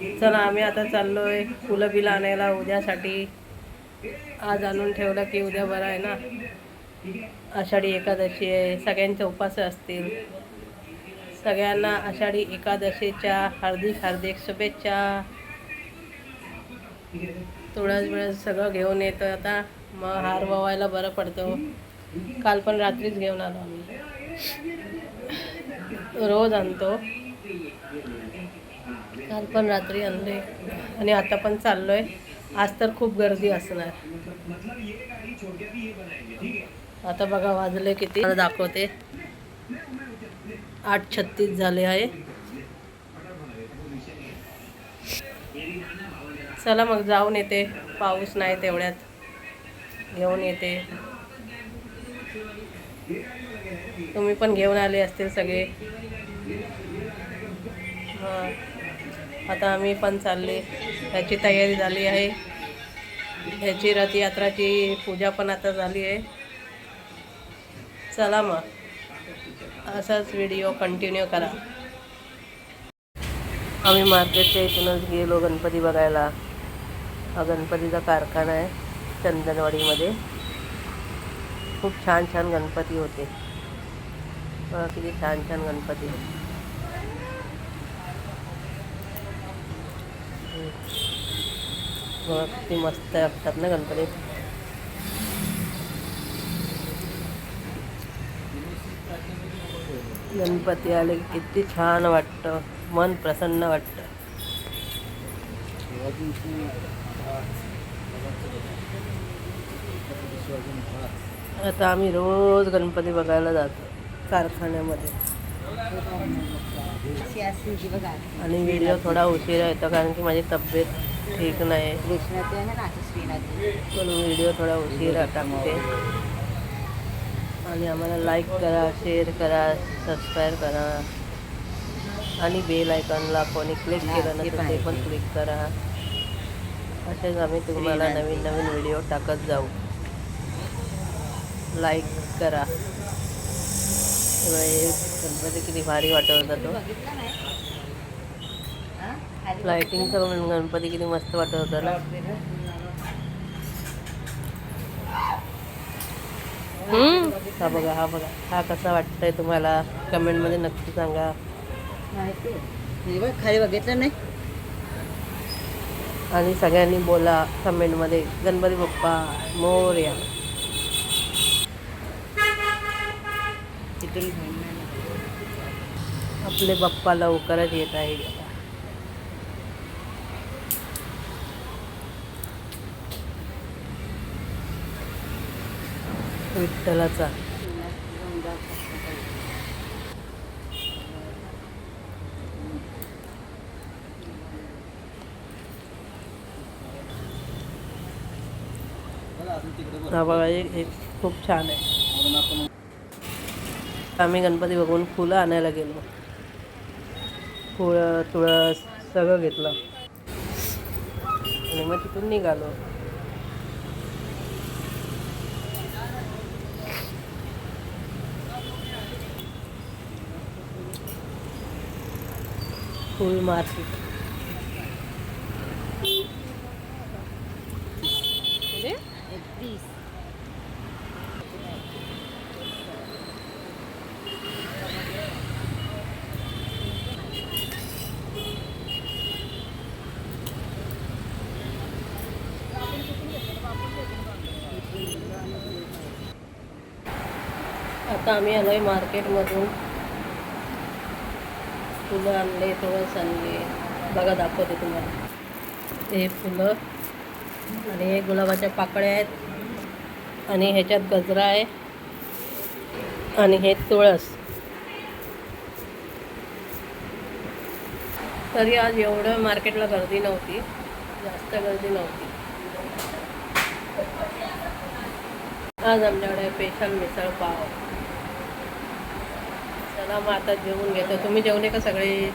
चला आम्ही आता चाललो आहे फुलं बिलं आणायला. उद्यासाठी आज आणून ठेवलं की उद्या बरं आहे ना? आषाढी एकादशी आहे. सगळ्यांचे उपास असतील. सगळ्यांना आषाढी एकादशीच्या हार्दिक हार्दिक शुभेच्छा. तुळस बिळस सगळं घेऊन येतं आता. मग हार ववायला बरं पडतो. काल पण रात्रीच घेऊन आलो आम्ही. रोज आणतो. काल पण रात्री आणले. आणि आता पण चाललोय. आज तर खूप गर्दी असणार. आता बघा वाजले किती. दाखवते. आठ छत्तीस झाले आहे. चला मग जाऊन येते. पाऊस नाही तेवढ्यात. घेऊन येते. तुम्ही पण घेऊन आले असतील सगळे. हां. आता आम्ही पण चालले. ह्याची तयारी झाली आहे. ह्याची रथयात्राची पूजा पण आता झाली आहे. चला मग. असाच व्हिडिओ कंटिन्यू करा. आम्ही मार्केटच्या इथूनच गेलो गणपती बघायला. हा गणपतीचा कारखाना आहे चंदनवाडीमध्ये. खूप छान छान गणपती होते. किती छान छान गणपती. होते बघा किती मस्त असतात ना गणपती. गणपती आले की किती छान वाटतं. मन प्रसन्न वाटतं. आता आम्ही रोज गणपती बघायला जातो कारखान्यामध्ये. आणि व्हिडिओ थोडा उशिरा येतो कारण की माझी तब्येत ठीक नाही. ना म्हणून व्हिडिओ थोडा उशिरा टाकते. आणि आम्हाला लाईक करा शेअर करा सबस्क्राईब करा. आणि बेल आयकॉनला कोणी क्लिक केलं नसेल ते पण क्लिक करा. असेच आम्ही तुम्हाला नवीन नवीन व्हिडिओ टाकत जाऊ. लाईक करा. गणपती किती भारी वाटत होता तो. गणपती किती मस्त वाटत होता ना. हा बघा हा बघा. हा कसा वाटतंय तुम्हाला? कमेंटमध्ये नक्की सांगा. खाली बघितलं नाही? आणि सगळ्यांनी बोला कमेंटमध्ये गणपती बाप्पा मोरया. तिकडे घेऊन नाही आपले बाप्पा लवकरच येत आहे. विठ्ठलाचा. हा बघा हे खूप छान आहे. आम्ही गणपती बघून फुलं आणायला गेलो. फुलं तुळस सगळं घेतलं. आणि मग तिथून निघालो. फुल मार्केट. आता आम्ही आलो आहे मार्केटमधून. फुलं आणले तुळस आणले. बघा दाखवते तुम्हाला. हे फुलं आणि हे गुलाबाच्या पाकळ्या आहेत. आणि ह्याच्यात गजरा आहे. आणि हे तुळस. तरी आज एवढं मार्केटला गर्दी नव्हती. जास्त गर्दी नव्हती. आज आमच्याकडे स्पेशल मिसळ पाव. चला मग आता जेवून घेतो तुम्ही जेवले का सगळे?